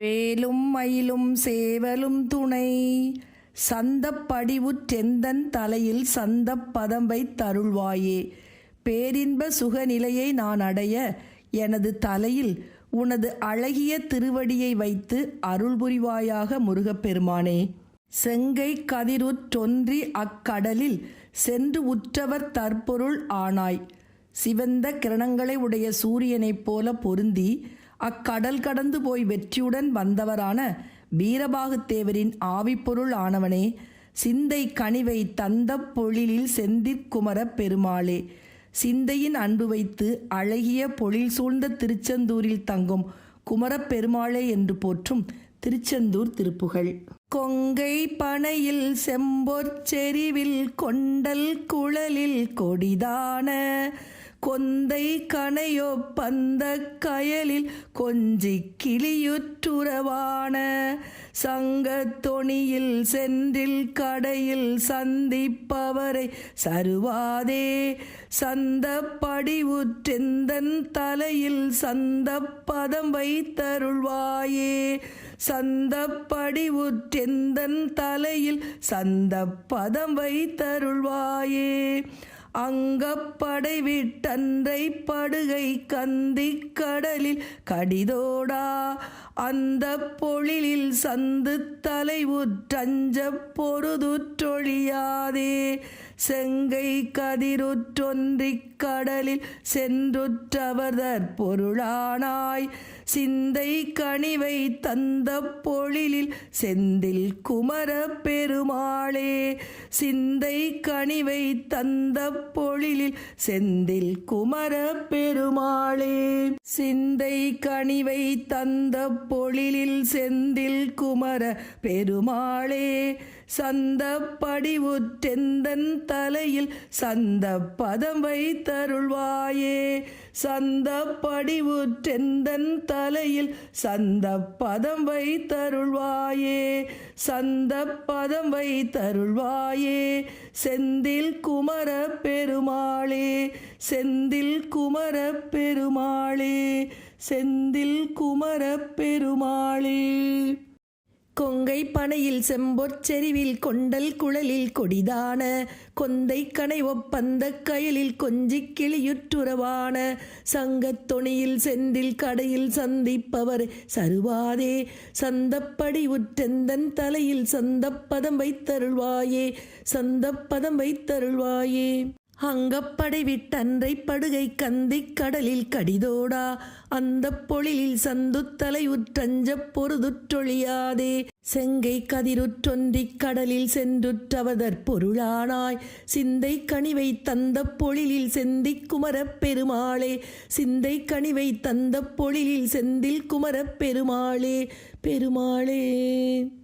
வேலும் மயிலும் சேவலும் துணை. சந்தப்படிவுற்றெந்தன் தலையில் சந்தப் தருள்வாயே. பேரின்ப சுகநிலையை நான் அடைய எனது தலையில் உனது அழகிய திருவடியை வைத்து அருள் புரிவாயாக முருகப்பெருமானே செங்கை கதிருற்றொன்றி அக்கடலில் சென்று உற்றவர் தற்பொருள் ஆனாய். சிவந்த கிரணங்களை உடைய சூரியனைப் போல பொருந்தி அக்கடல் கடந்து போய் வெற்றியுடன் வந்தவரான வீரபாகுத்தேவரின் ஆவிப்பொருள் ஆனவனே சிந்தை கனிவை தந்த பொழிலில் செந்திற்குமர பெருமாளே. சிந்தையின் அன்பு வைத்து அழகிய பொழில் சூழ்ந்த திருச்செந்தூரில் தங்கும் குமரப்பெருமாளே என்று போற்றும் திருச்செந்தூர் திருப்புகழ் கொங்கை பனையில் செம்பொற்செறிவில் கொண்டல் குழலில் கொடிதான கொந்தை கனையோ பந்த கயலில் கொஞ்சி கிளியுற்றுறவான சங்கத்தொணியில் சென்றில் கடையில் சந்திப்பவரை சருவாதே. சந்த படிவுற்றெந்தன் தலையில் சந்த பதம் வைத்தருள்வாயே. சந்த படிவுற்றெந்தன் தலையில் சந்த பதம் வைத்தருள்வாயே. அங்கப்படை விட்டன்றை படுகை கந்தி கடலில் கடிதோடா. அந்த பொழிலில் சந்து தலை உற்றஞ்ச பொருதுற்றொழியாதே. செங்கை கதிருற்றொன்றிக் கடலில் சென்றுற்றவர் பொருளானாய் சிந்தை கனிவை தந்த பொழிலில் செந்தில் குமர பெருமாளே. சிந்தை கனிவை தந்த பொழிலில் செந்தில் குமர பெருமாளே. சிந்தை கனிவை தந்த பொழிலில் செந்தில் குமர பெருமாளே. சந்தப்படி உற்றெந்தன் தலையில் சந்த பதம் வைத்தருள்வாயே. சந்தப்படி உற்றெந்தன் தலையில் சந்த பதம் வைத்தருள்வாயே. சந்த பதம் வைத்தருள்வாயே. செந்தில் குமர பெருமாளே. செந்தில் குமர பெருமாளே. செந்தில் குமர பெருமாளே. கொங்கை பனையில் செம்பொற்செறிவில் கொண்டல் குழலில் கொடிதான கொந்தை கனை ஒப்பந்த கயலில் கொஞ்சி கிளியுற்றுறவான சங்கத்தொணியில் செந்தில் கடையில் சந்திப்பவர் சருவாதே. சந்தப்படி உற்றெந்தன் தலையில் சந்தப்பதம் வைத்தருள்வாயே சந்தப்பதம் வைத்தருள்வாயே. அங்கப்படை விட்டன்றை படுகை கந்திக் கடலில் கடிதோடா அந்த பொழிலில் சந்துத்தலை உற்றஞ்சப் பொறுதுற்றொழியாதே செங்கை கதிருற்றொன்றிக் கடலில் சென்றுற்றவதற் பொருளானாய். சிந்தை கனிவை தந்த பொழிலில் செந்திக் குமரப் பெருமாளே. சிந்தை கனிவை தந்த பொழிலில் செந்தில் குமரப் பெருமாளே. பெருமாளே.